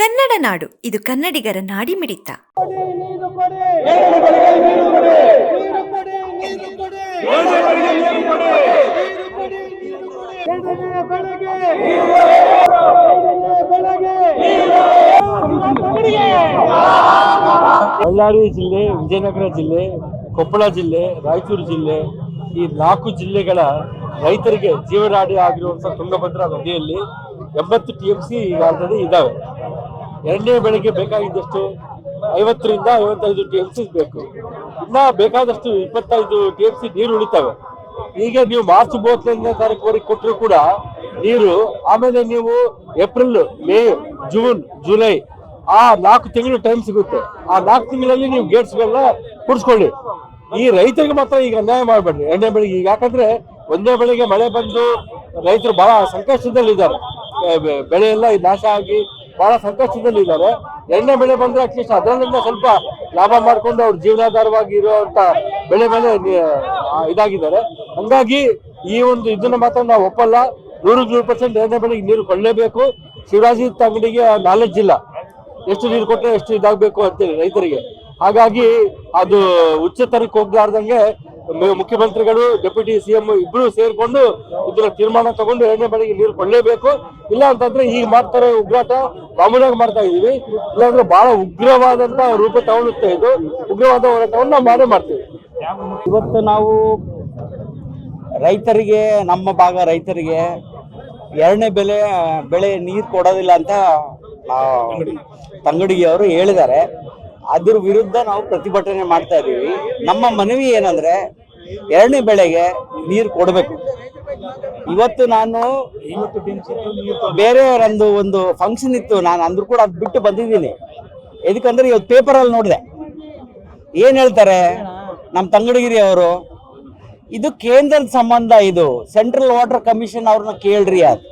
ಕನ್ನಡ ನಾಡು, ಇದು ಕನ್ನಡಿಗರ ನಾಡಿ ಮಿಡಿತ. ಬಳ್ಳಾರಿ ಜಿಲ್ಲೆ, ವಿಜಯನಗರ ಜಿಲ್ಲೆ, ಕೊಪ್ಪಳ ಜಿಲ್ಲೆ, ರಾಯಚೂರು ಜಿಲ್ಲೆ, ಈ ನಾಲ್ಕು ಜಿಲ್ಲೆಗಳ ರೈತರಿಗೆ ಜೀವನಾಡಿ ಆಗಿರುವಂಥ ತುಂಗಭದ್ರಾ ನದಿಯಲ್ಲಿ ಎಂಬತ್ತು ಟಿ ಎಂ ಸಿ ಆಲ್ರೆಡಿ ಇದ್ದಾವೆ. ಎರಡನೇ ಬೆಳೆಗೆ ಬೇಕಾಗಿದ್ದಷ್ಟು ಐವತ್ತರಿಂದ ಐವತ್ತೈದು ಟಿ ಎಫ್ ಸಿ ಬೇಕು. ಇನ್ನ ಬೇಕಾದಷ್ಟು ಇಪ್ಪತ್ತೈದು ಟಿ ಎಫ್ ಸಿ ನೀರು ಉಳಿತವೆ. ಈಗ ನೀವು ಮಾರ್ಚ್ ಮೂವತ್ತೈದನೇ ತಾರೀಕುವರೆಗೆ ಕೊಟ್ಟರು ಕೂಡ ನೀರು, ಆಮೇಲೆ ನೀವು ಏಪ್ರಿಲ್, ಮೇ, ಜೂನ್, ಜುಲೈ ಆ ನಾಲ್ಕು ತಿಂಗಳು ಟೈಮ್ ಸಿಗುತ್ತೆ. ಆ ನಾಲ್ಕು ತಿಂಗಳಲ್ಲಿ ನೀವು ಗೇಟ್ಸ್ಗಳನ್ನ ಕುಡಿಸ್ಕೊಳ್ಳಿ ಈ ರೈತರಿಗೆ ಮಾತ್ರ ಈಗ ಅನ್ಯಾಯ ಮಾಡಬೇಡಿ ಎರಡನೇ ಬೆಳೆಗೆ ಈಗ ಯಾಕಂದ್ರೆ ಒಂದೇ ಬೆಳೆಗೆ ಮಳೆ ಬಂದು ರೈತರು ಬಹಳ ಸಂಕಷ್ಟದಲ್ಲಿದ್ದಾರೆ. ಬೆಳೆ ಎಲ್ಲ ನಾಶ ಆಗಿ ಬಹಳ ಸಂಕಷ್ಟದಲ್ಲಿ ಇದ್ದಾರೆ ಎಣ್ಣೆ ಬೆಳೆ ಬಂದ್ರೆ ಅಟ್ಲೀಸ್ಟ್ ಅದರಿಂದ ಸ್ವಲ್ಪ ಲಾಭ ಮಾಡ್ಕೊಂಡು ಅವ್ರ ಜೀವನಾಧಾರವಾಗಿ ಇರುವಂತ ಬೆಳೆ ಮೇಲೆ ಇದಾಗಿದ್ದಾರೆ. ಹಂಗಾಗಿ ಈ ಒಂದು ಇದನ್ನ ಮಾತ್ರ ನಾವು ಒಪ್ಪಲ್ಲ. ನೂರು ನೂರು ಪರ್ಸೆಂಟ್ ಎಣ್ಣೆ ಬೆಳೆಗೆ ನೀರು ಕೊಡಲೇಬೇಕು. ಶಿವರಾಜ್ ತಂಗಡಿಗೆ ನಾಲೆಡ್ಜ್ ಇಲ್ಲ. ಎಷ್ಟು ನೀರು ಕೊಟ್ಟರೆ ಎಷ್ಟು ಇದಾಗಬೇಕು ಅಂತೇಳಿ ರೈತರಿಗೆ. ಹಾಗಾಗಿ ಅದು ಉಚ್ಚತರಕ್ಕೆ ಹೋಗ್ಲಾರ್ದಂಗೆ ಮುಖ್ಯಮಂತ್ರಿಗಳು, ಡೆಪ್ಯೂಟಿ ಸಿಎಂ ಇಬ್ರು ಸೇರ್ಕೊಂಡು ಇದರ ತೀರ್ಮಾನ ತಗೊಂಡು ಎರಡನೇ ಬೆಳೆಗೆ ನೀರು ಕೊಡಲೇಬೇಕು. ಇಲ್ಲ ಅಂತಂದ್ರೆ ಈಗ ಮಾಡ್ತಾರೆ ಉಗ್ರಾಟ, ಮಾಮೂಲಾಗಿ ಮಾಡ್ತಾ ಇದೀವಿ. ಇಲ್ಲಾಂದ್ರೆ ಬಹಳ ಉಗ್ರವಾದಂತ ರೂಪ ತಗೊಳುತ್ತೆ ಇದು. ಉಗ್ರವಾದ ಹೋರಾಟವನ್ನು ನಾವು ಮಾಡೇ ಮಾಡ್ತೀವಿ. ಇವತ್ತು ನಾವು ರೈತರಿಗೆ, ನಮ್ಮ ಭಾಗ ರೈತರಿಗೆ ಎರಡನೇ ಬೆಲೆ, ಬೆಳೆ ನೀರು ಕೊಡೋದಿಲ್ಲ ಅಂತ ತಂಗಡಿಗೆ ಅವರು ಹೇಳಿದ್ದಾರೆ. ಅದ್ರ ವಿರುದ್ಧ ನಾವು ಪ್ರತಿಭಟನೆ ಮಾಡ್ತಾ ಇದ್ದೀವಿ. ನಮ್ಮ ಮನವಿ ಏನಂದ್ರೆ ಎರಡನೇ ಬೆಳೆಗೆ ನೀರು ಕೊಡಬೇಕು. ಇವತ್ತು ನಾನು ಬೇರೆಯವರಂದು ಒಂದು ಫಂಕ್ಷನ್ ಇತ್ತು, ನಾನು ಅಂದ್ರೂ ಕೂಡ ಅದು ಬಿಟ್ಟು ಬಂದಿದ್ದೀನಿ. ಎದಕ್ಕಂದ್ರೆ ಇವತ್ತು ಪೇಪರಲ್ಲಿ ನೋಡಿದೆ. ಏನ್ ಹೇಳ್ತಾರೆ ನಮ್ಮ ತಂಗಡಗಿರಿ ಅವರು? ಇದು ಕೇಂದ್ರದ ಸಂಬಂಧ ಇದು. ಸೆಂಟ್ರಲ್ ವಾಟರ್ ಕಮಿಷನ್ ಅವ್ರನ್ನ ಕೇಳ್ರಿ ಅದು.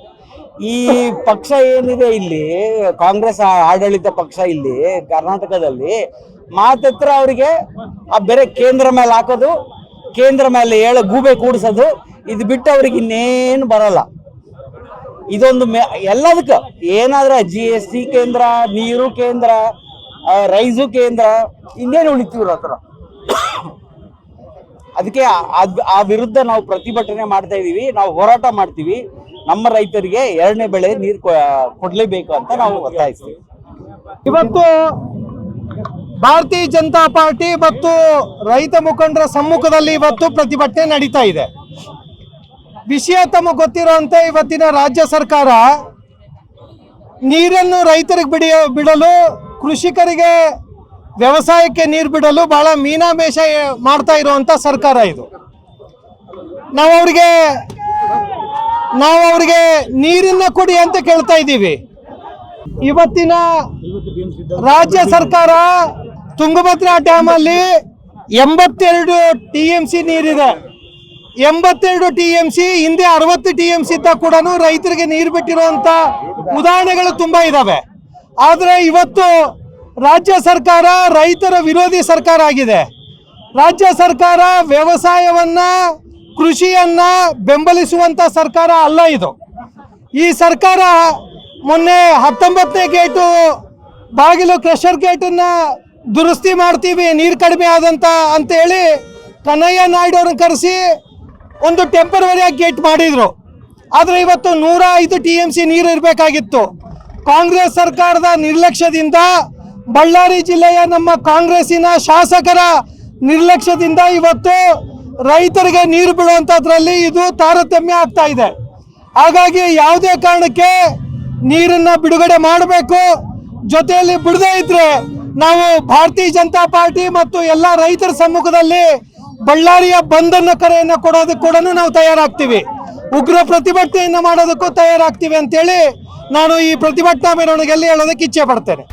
ಈ ಪಕ್ಷ ಏನಿದೆ ಇಲ್ಲಿ, ಕಾಂಗ್ರೆಸ್ ಆಡಳಿತ ಪಕ್ಷ ಇಲ್ಲಿ, ಕರ್ನಾಟಕದಲ್ಲಿ, ಮಾತತ್ರ ಅವರಿಗೆ ಆ ಬೇರೆ ಕೇಂದ್ರ ಮೇಲೆ ಹಾಕೋದು, ಕೇಂದ್ರ ಮೇಲೆ ಏಳು ಗೂಬೆ ಕೂಡಿಸೋದು, ಇದು ಬಿಟ್ಟು ಅವ್ರಿಗೆ ಇನ್ನೇನು ಬರಲ್ಲ. ಇದೊಂದು ಮೆ, ಎಲ್ಲದಕ್ಕೆ, ಏನಾದ್ರೆ ಜಿ ಎಸ್ ಟಿ ಕೇಂದ್ರ, ನೀರು ಕೇಂದ್ರ ರೈಸು ಕೇಂದ್ರ, ಇನ್ನೇನು ಉಳಿತೀವ್ರ ಹತ್ರ ಅದಕ್ಕೆ ಆ- ವಿರುದ್ಧ ನಾವು ಪ್ರತಿಭಟನೆ ಮಾಡ್ತಾ ಇದೀವಿ, ನಾವು ಹೋರಾಟ ಮಾಡ್ತೀವಿ. ನಮ್ಮ ರೈತರಿಗೆ ಎರಡನೇ ಬೆಳೆ ನೀರು ಕೊಡ್ಲೇಬೇಕು ಅಂತ ನಾವು ಒತ್ತಾಯಿಸ್ತೀವಿ. ಇವತ್ತು ಭಾರತೀಯ ಜನತಾ ಪಾರ್ಟಿ ಮತ್ತು ರೈತ ಮುಖಂಡರ ಸಮ್ಮುಖದಲ್ಲಿ ಇವತ್ತು ಪ್ರತಿಭಟನೆ ನಡೀತಾ ಇದೆ. ವಿಷಯ ತಮಗೆ ಗೊತ್ತಿರುವಂತೆ ಇವತ್ತಿನ ರಾಜ್ಯ ಸರ್ಕಾರ ನೀರನ್ನು ರೈತರಿಗೆ ಬಿಡಿ ಬಿಡಲು, ಕೃಷಿಕರಿಗೆ ವ್ಯವಸಾಯಕ್ಕೆ ನೀರು ಬಿಡಲು ಬಹಳ ಮೀನಾಮೇಷ ಮಾಡ್ತಾ ಇರುವಂತ ಸರ್ಕಾರ ಇದು. ನಾವು ಅವರಿಗೆ ನಾವು ಅವರಿಗೆ ನೀರನ್ನ ಕೊಡಿ ಅಂತ ಕೇಳ್ತಾ ಇದ್ದೀವಿ. ಇವತ್ತಿನ ರಾಜ್ಯ ಸರ್ಕಾರ ತುಂಗಭದ್ರಾ ಡ್ಯಾಮ್ ಅಲ್ಲಿ ಎಂಬತ್ತೆರಡು ಟಿ ಎಂ ಸಿ ನೀರಿದೆ. ಎಂಬತ್ತೆರಡು ಟಿ ಎಂ ಸಿ ಹಿಂದೆ ಅರವತ್ತು ಟಿ ಎಂ ಸಿ ಕೂಡ ರೈತರಿಗೆ ನೀರು ಬಿಟ್ಟಿರುವಂತ ಉದಾಹರಣೆಗಳು ತುಂಬಾ ಇದಾವೆ. ಆದ್ರೆ ಇವತ್ತು ರಾಜ್ಯ ಸರ್ಕಾರ ರೈತರ ವಿರೋಧಿ ಸರ್ಕಾರ ಆಗಿದೆ. ರಾಜ್ಯ ಸರ್ಕಾರ ವ್ಯವಸಾಯವನ್ನ ಕೃಷಿಯನ್ನ ಬೆಂಬಲಿಸುವಂತ ಸರ್ಕಾರ ಅಲ್ಲ ಇದು. ಈ ಸರ್ಕಾರ ಮೊನ್ನೆ ಹತ್ತೊಂಬತ್ತನೇ ಗೇಟು, ಬಾಗಿಲು ಕ್ರೆಷರ್ ಗೇಟನ್ನ ದುರಸ್ತಿ ಮಾಡ್ತೀವಿ, ನೀರು ಕಡಿಮೆ ಆದಂತ ಅಂತೇಳಿ ಕನ್ನಯ್ಯ ನಾಯ್ಡು ಅವ್ರನ್ನ ಕರೆಸಿ ಒಂದು ಟೆಂಪರವರಿಯಾಗಿ ಗೇಟ್ ಮಾಡಿದ್ರು. ಆದರೆ ಇವತ್ತು ನೂರ ಐದು ಟಿ ಎಂ ಸಿ ನೀರು ಇರಬೇಕಾಗಿತ್ತು. ಕಾಂಗ್ರೆಸ್ ಸರ್ಕಾರದ ನಿರ್ಲಕ್ಷ್ಯದಿಂದ ಬಳ್ಳಾರಿ ಜಿಲ್ಲೆಯ ನಮ್ಮ ಕಾಂಗ್ರೆಸ್ಸಿನ ಶಾಸಕರ ನಿರ್ಲಕ್ಷ್ಯದಿಂದ ಇವತ್ತು ರೈತರಿಗೆ ನೀರು ಬಿಡುವಂಥದ್ರಲ್ಲಿ ಇದು ತಾರತಮ್ಯ ಆಗ್ತಾ ಇದೆ. ಹಾಗಾಗಿ ಯಾವುದೇ ಕಾರಣಕ್ಕೆ ನೀರನ್ನ ಬಿಡುಗಡೆ ಮಾಡಬೇಕು. ಜೊತೆಯಲ್ಲಿ ಬಿಡದೇ ಇದ್ರೆ ನಾವು ಭಾರತೀಯ ಜನತಾ ಪಾರ್ಟಿ ಮತ್ತು ಎಲ್ಲ ರೈತರ ಸಮ್ಮುಖದಲ್ಲಿ ಬಳ್ಳಾರಿಯ ಬಂಧನ ಕರೆಯನ್ನು ಕೊಡೋದಕ್ಕೆ ಕೂಡ ನಾವು ತಯಾರಾಗ್ತೀವಿ. ಉಗ್ರ ಪ್ರತಿಭಟನೆಯನ್ನು ಮಾಡೋದಕ್ಕೂ ತಯಾರಾಗ್ತೀವಿ ಅಂತೇಳಿ ನಾನು ಈ ಪ್ರತಿಭಟನಾ ಮೆರವಣಿಗೆಯಲ್ಲಿ ಹೇಳೋದಕ್ಕೆ ಇಚ್ಛೆ ಪಡ್ತೇನೆ.